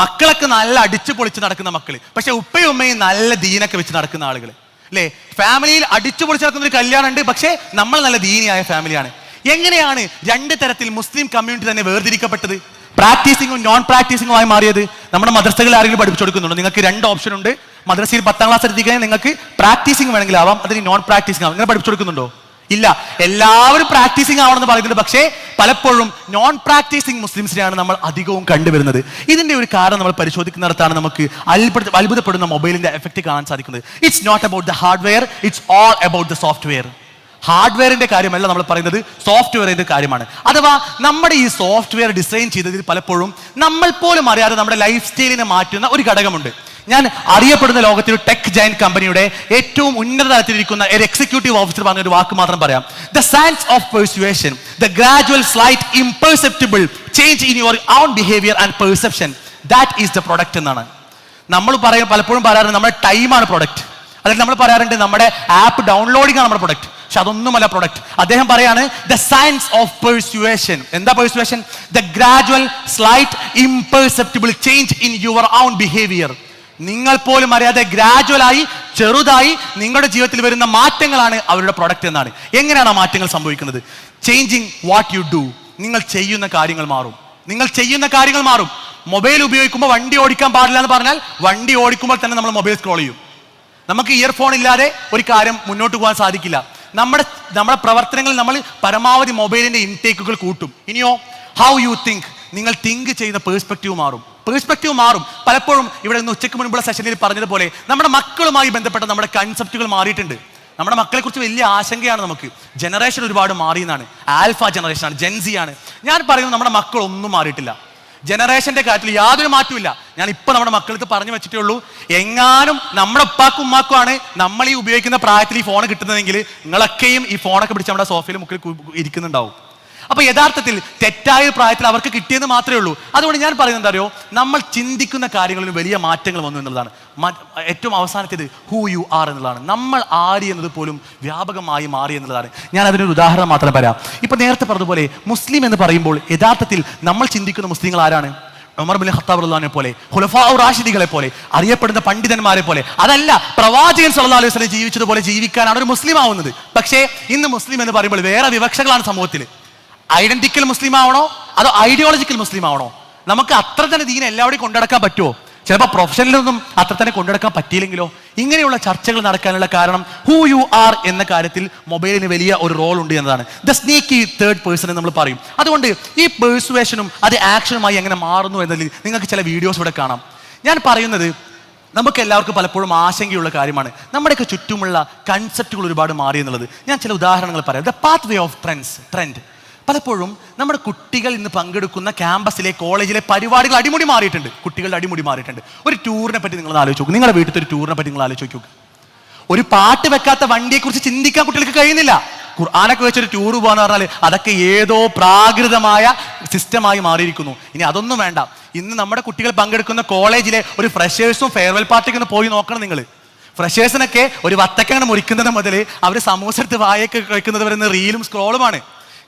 മക്കളൊക്കെ നല്ല അടിച്ചു പൊളിച്ച് നടക്കുന്ന മക്കൾ പക്ഷെ ഉപ്പയും ഉമ്മയും നല്ല ദീനൊക്കെ വെച്ച് നടക്കുന്ന ആളുകൾ അല്ലേ? ഫാമിലിയിൽ അടിച്ചു പൊളിച്ച് നടക്കുന്ന ഒരു കല്യാണം ഉണ്ട് പക്ഷേ നമ്മൾ നല്ല ദീനിയായ ഫാമിലിയാണ് എങ്ങനെയാണ് രണ്ട് തരത്തിൽ മുസ്ലിം കമ്മ്യൂണിറ്റി തന്നെ വേർതിരിക്കപ്പെട്ടത്? പ്രാക്ടീസിങ്ങും നോൺ പ്രാക്ടീസിങ്ങും ആയി മാറിയത് നമ്മുടെ മദ്രസകളിൽ ആരെങ്കിലും പഠിപ്പിച്ചു കൊടുക്കുന്നുണ്ടോ നിങ്ങൾക്ക് രണ്ട് ഓപ്ഷൻ ഉണ്ട്. മദ്രസയിൽ പത്താം ക്ലാസ് എത്തിക്കാൻ നിങ്ങൾക്ക് പ്രാക്ടീസിങ് വേണമെങ്കിൽ ആവാം. അതിന് നോൺ പ്രാക്ടീസിങ് ആവാം. നിങ്ങൾ പഠിപ്പിച്ചു കൊടുക്കുന്നുണ്ടോ ഇല്ല. എല്ലാവരും പ്രാക്ടീസിങ് ആവണമെന്ന് പറയുന്നുണ്ട്. പക്ഷേ പലപ്പോഴും നോൺ പ്രാക്ടീസിങ് മുസ്ലിംസിനെയാണ് നമ്മൾ അധികവും കണ്ടുവരുന്നത്. ഇതിന്റെ ഒരു കാരണം നമ്മൾ പരിശോധിക്കുന്നിടത്താണ് നമുക്ക് അത്ഭുത അത്ഭുതപ്പെടുന്ന മൊബൈലിന്റെ എഫക്റ്റ് കാണാൻ സാധിക്കുന്നത്. It's not about the hardware it's all about the software ഹാർഡ്വെയറിന്റെ കാര്യമല്ല നമ്മൾ പറയുന്നത് സോഫ്റ്റ്വെയറിന്റെ കാര്യമാണ്. അഥവാ നമ്മുടെ ഈ സോഫ്റ്റ്വെയർ ഡിസൈൻ ചെയ്തതിൽ പലപ്പോഴും നമ്മൾ പോലും അറിയാതെ നമ്മുടെ ലൈഫ് സ്റ്റൈലിനെ മാറ്റുന്ന ഒരു ഘടകമുണ്ട്. ഞാൻ അറിയപ്പെടുന്ന ലോകത്തിലൊരു ടെക് ജയൻ കമ്പനിയുടെ ഏറ്റവും ഉന്നത തലത്തിലിരിക്കുന്ന ഒരു എക്സിക്യൂട്ടീവ് ഓഫീസർ പറഞ്ഞ ഒരു വാക്ക് മാത്രം പറയാം. The science of persuasion the gradual slight imperceptible change in your own behaviour and perception that is the product എന്നാണ്. നമ്മൾ പറയുന്നത് പലപ്പോഴും പറയാറുണ്ട് നമ്മുടെ ടൈമാണ് പ്രൊഡക്റ്റ് അല്ലെങ്കിൽ നമ്മൾ പറയാറുണ്ട് നമ്മുടെ ആപ്പ് ഡൗൺലോഡിംഗ് ആണ് നമ്മുടെ പ്രൊഡക്റ്റ് പക്ഷെ അതൊന്നുമല്ല പ്രൊഡക്റ്റ് അദ്ദേഹം പറയാണ് ദ സയൻസ് ഓഫ് പെർസുവേഷൻ എന്താ persuasion the gradual slight imperceptible change in your own behaviour നിങ്ങൾ പോലും അറിയാതെ ഗ്രാജുവലായി ചെറുതായി നിങ്ങളുടെ ജീവിതത്തിൽ വരുന്ന മാറ്റങ്ങളാണ് അവരുടെ പ്രൊഡക്റ്റ് എന്നാണ്. എങ്ങനെയാണ് ആ മാറ്റങ്ങൾ സംഭവിക്കുന്നത്? ചേഞ്ചിങ് വാട്ട് യു ഡു നിങ്ങൾ ചെയ്യുന്ന കാര്യങ്ങൾ മാറും. നിങ്ങൾ ചെയ്യുന്ന കാര്യങ്ങൾ മാറും. മൊബൈൽ ഉപയോഗിക്കുമ്പോൾ വണ്ടി ഓടിക്കാൻ പാടില്ല എന്ന് പറഞ്ഞാൽ വണ്ടി ഓടിക്കുമ്പോൾ തന്നെ നമ്മൾ മൊബൈൽ സ്ക്രോൾ ചെയ്യും. നമുക്ക് ഇയർഫോൺ ഇല്ലാതെ ഒരു കാര്യം മുന്നോട്ട് പോകാൻ സാധിക്കില്ല. നമ്മുടെ നമ്മുടെ പ്രവർത്തനങ്ങൾ നമ്മൾ പരമാവധി മൊബൈലിന്റെ ഇൻടേക്കുകൾ കൂട്ടും. ഇനിയോ ഹൗ യു തിങ്ക് നിങ്ങൾ തിങ്ക് ചെയ്യുന്ന പേഴ്സ്പെക്റ്റീവ് മാറും. പേഴ്സ്പെക്റ്റീവ് മാറും. പലപ്പോഴും ഇവിടെ നിന്ന് ഉച്ചയ്ക്ക് മുൻപുള്ള സെഷനിൽ പറഞ്ഞതുപോലെ നമ്മുടെ മക്കളുമായി ബന്ധപ്പെട്ട നമ്മുടെ കൺസെപ്റ്റുകൾ മാറിയിട്ടുണ്ട്. നമ്മുടെ മക്കളെക്കുറിച്ച് വലിയ ആശങ്കയാണ് നമുക്ക്. ജനറേഷൻ ഒരുപാട് മാറിയെന്നാണ്. ആൽഫ ജനറേഷനാണ് ജെൻസി ആണ്. ഞാൻ പറയുന്നത് നമ്മുടെ മക്കളൊന്നും മാറിയിട്ടില്ല. ജനറേഷന്റെ കാര്യത്തിൽ യാതൊരു മാറ്റമില്ല ഞാൻ ഇപ്പൊ നമ്മുടെ മക്കൾക്ക് പറഞ്ഞു വെച്ചിട്ടേ ഉള്ളൂ. എങ്ങാനും നമ്മുടെ ഉപ്പാക്കും ഉമ്മാക്കുമാണ് നമ്മൾ ഈ ഉപയോഗിക്കുന്ന പ്രായത്തിൽ ഈ ഫോൺ കിട്ടുന്നതെങ്കിൽ നിങ്ങളൊക്കെയും ഈ ഫോണൊക്കെ പിടിച്ച് നമ്മുടെ സോഫയിൽ മുക്കിൽ ഇരിക്കുന്നുണ്ടാവും. അപ്പൊ യഥാർത്ഥത്തിൽ തെറ്റായ പ്രായത്തിൽ അവർക്ക് കിട്ടിയെന്ന് മാത്രമേ ഉള്ളൂ. അതുകൊണ്ട് ഞാൻ പറയുന്നത് എന്താ നമ്മൾ ചിന്തിക്കുന്ന കാര്യങ്ങളിൽ വലിയ മാറ്റങ്ങൾ വന്നു എന്നുള്ളതാണ്. ഏറ്റവും അവസാനത്തേത് ഹൂ യു ആർ എന്നുള്ളതാണ്. നമ്മൾ ആര് എന്നത് പോലും വ്യാപകമായി മാറി എന്നുള്ളതാണ്. ഞാൻ അതിനൊരു ഉദാഹരണം മാത്രം പറയാം. ഇപ്പൊ നേരത്തെ പറഞ്ഞതുപോലെ മുസ്ലിം എന്ന് പറയുമ്പോൾ യഥാർത്ഥത്തിൽ നമ്മൾ ചിന്തിക്കുന്ന മുസ്ലിങ്ങൾ ആരാണ്? ഉമർ ബിൻ ഖത്താബ് പോലെ ഹുലഫാ റാഷിദികളെ പോലെ അറിയപ്പെടുന്ന പണ്ഡിതന്മാരെ പോലെ. അതല്ല പ്രവാചകൻ സല്ലാ അലൈഹി വസല്ലം ജീവിച്ചതുപോലെ ജീവിക്കാനാണ് ഒരു മുസ്ലിം ആവുന്നത്. പക്ഷേ ഇന്ന് മുസ്ലിം എന്ന് പറയുമ്പോൾ വേറെ വിവക്ഷകളാണ് സമൂഹത്തിൽ ഐഡന്റിക്കൽ മുസ്ലിം ആവണോ? അതോ ഐഡിയോളജിക്കൽ മുസ്ലിം ആവണോ? നമുക്ക് അത്ര തന്നെ ദീന എല്ലാവരുടെയും കൊണ്ടുനടക്കാൻ പറ്റുമോ ചിലപ്പോൾ പ്രൊഫഷനിലൊന്നും അത്ര തന്നെ കൊണ്ടുനടക്കാൻ പറ്റിയില്ലെങ്കിലോ? ഇങ്ങനെയുള്ള ചർച്ചകൾ നടക്കാനുള്ള കാരണം ഹൂ യു ആർ എന്ന കാര്യത്തിൽ മൊബൈലിന് വലിയ ഒരു റോൾ ഉണ്ട് എന്നതാണ്. ദ സ്നേക്ക് തേർഡ് പേഴ്സൺ എന്ന് നമ്മൾ പറയും. അതുകൊണ്ട് ഈ പേഴ്സുവേഷനും അത് ആക്ഷനുമായി എങ്ങനെ മാറുന്നു എന്നതിൽ നിങ്ങൾക്ക് ചില വീഡിയോസ് ഇവിടെ കാണാം. ഞാൻ പറയുന്നത് നമുക്ക് എല്ലാവർക്കും പലപ്പോഴും ആശങ്കയുള്ള കാര്യമാണ്. നമ്മുടെയൊക്കെ ചുറ്റുമുള്ള കൺസെപ്റ്റുകൾ ഒരുപാട് മാറി എന്നുള്ളത്. ഞാൻ ചില ഉദാഹരണങ്ങൾ പറയാം. The path way of trends trend പലപ്പോഴും നമ്മുടെ കുട്ടികൾ ഇന്ന് പങ്കെടുക്കുന്ന ക്യാമ്പസിലെ കോളേജിലെ പരിപാടികൾ അടിമുടി മാറിയിട്ടുണ്ട്. കുട്ടികളുടെ അടിമുടി മാറിയിട്ടുണ്ട്. ഒരു ടൂറിനെ പറ്റി നിങ്ങൾ ആലോചിച്ച് നോക്കും. നിങ്ങളുടെ വീട്ടിൽ ഒരു ടൂറിനെ പറ്റി നിങ്ങൾ ആലോചിച്ചു നോക്കുക ഒരു പാട്ട് വെക്കാത്ത വണ്ടിയെക്കുറിച്ച് ചിന്തിക്കാൻ കുട്ടികൾക്ക് കഴിയുന്നില്ല. ഖുർആാനൊക്കെ വെച്ചൊരു ടൂർ പോകാന്ന് പറഞ്ഞാൽ അതൊക്കെ ഏതോ പ്രാകൃതമായ സിസ്റ്റമായി മാറിയിരിക്കുന്നു. ഇനി അതൊന്നും വേണ്ട. ഇന്ന് നമ്മുടെ കുട്ടികൾ പങ്കെടുക്കുന്ന കോളേജിലെ ഒരു ഫ്രഷേഴ്സും ഫെയർവെൽ പാർട്ടിക്ക് ഒന്ന് പോയി നോക്കണം നിങ്ങൾ ഫ്രഷേഴ്സിനൊക്കെ ഒരു വത്തക്കങ്ങനെ മുറിക്കുന്നത് മുതൽ അവർ സമൂസത്ത് വായൊക്കെ കഴിക്കുന്നത് വരുന്ന റീലും സ്ക്രോളുമാണ്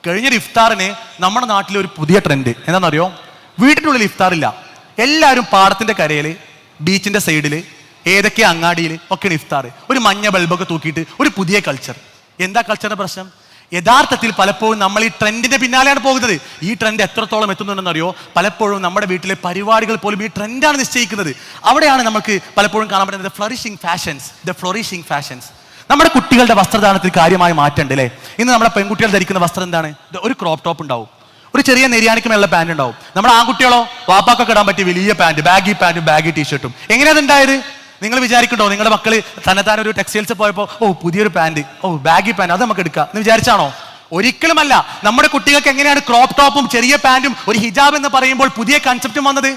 കഴിഞ്ഞൊരു ഇഫ്താറിന് നമ്മുടെ നാട്ടിലെ ഒരു പുതിയ ട്രെൻഡ് എന്താണെന്നറിയോ? വീട്ടിനുള്ളിൽ ഇഫ്താറില്ല. എല്ലാവരും പാടത്തിന്റെ കരയിൽ ബീച്ചിന്റെ സൈഡിൽ ഏതൊക്കെ അങ്ങാടിയിൽ ഒക്കെയാണ് ഇഫ്താർ. ഒരു മഞ്ഞ ബൾബൊക്കെ തൂക്കിയിട്ട് ഒരു പുതിയ കൾച്ചർ എന്താ കൾച്ചറിന്റെ പ്രശ്നം? യഥാർത്ഥത്തിൽ പലപ്പോഴും നമ്മൾ ഈ ട്രെൻഡിന്റെ പിന്നാലെയാണ് പോകുന്നത്. ഈ ട്രെൻഡ് എത്രത്തോളം എത്തുന്നുണ്ടെന്നറിയോ? പലപ്പോഴും നമ്മുടെ വീട്ടിലെ പരിപാടികൾ പോലും ഈ ട്രെൻഡാണ് നിശ്ചയിക്കുന്നത്. അവിടെയാണ് നമുക്ക് പലപ്പോഴും കാണാൻ പറ്റുന്നത് flourishing fashions the flourishing fashions നമ്മുടെ കുട്ടികളുടെ വസ്ത്രധാരണത്തിൽ കാര്യമായി മാറ്റമുണ്ട് അല്ലേ? ഇന്ന് നമ്മുടെ പെൺകുട്ടികൾ ധരിക്കുന്ന വസ്ത്രം എന്താണ്? ഒരു ക്രോപ്പ് ടോപ്പ് ഉണ്ടാവും. ഒരു ചെറിയ നെരിയാണിക്ക് പാന്റ് ഉണ്ടാവും. നമ്മുടെ ആൺകുട്ടികളോ വാപ്പാക്കൊക്കെ ഇടാൻ പറ്റിയ വലിയ പാന്റ് ബാഗി പാന്റും ബാഗി ടീഷർട്ടും എങ്ങനെയാണ് ഉണ്ടായത്? നിങ്ങൾ വിചാരിക്കണ്ടോ നിങ്ങളുടെ മക്കൾ തന്നെത്താൻ ഒരു ടെക്സ്റ്റൈൽസ് പോയപ്പോൾ ഓ പുതിയൊരു പാന്റ് ഓ ബാഗി പാന്റ് അത് നമുക്ക് എടുക്കാം എന്ന് വിചാരിച്ചാണോ? ഒരിക്കലുമല്ല. നമ്മുടെ കുട്ടികൾക്ക് എങ്ങനെയാണ് ക്രോപ്പ് ടോപ്പും ചെറിയ പാന്റും ഒരു ഹിജാബ് എന്ന് പറയുമ്പോൾ പുതിയ കൺസെപ്റ്റും വന്നത്?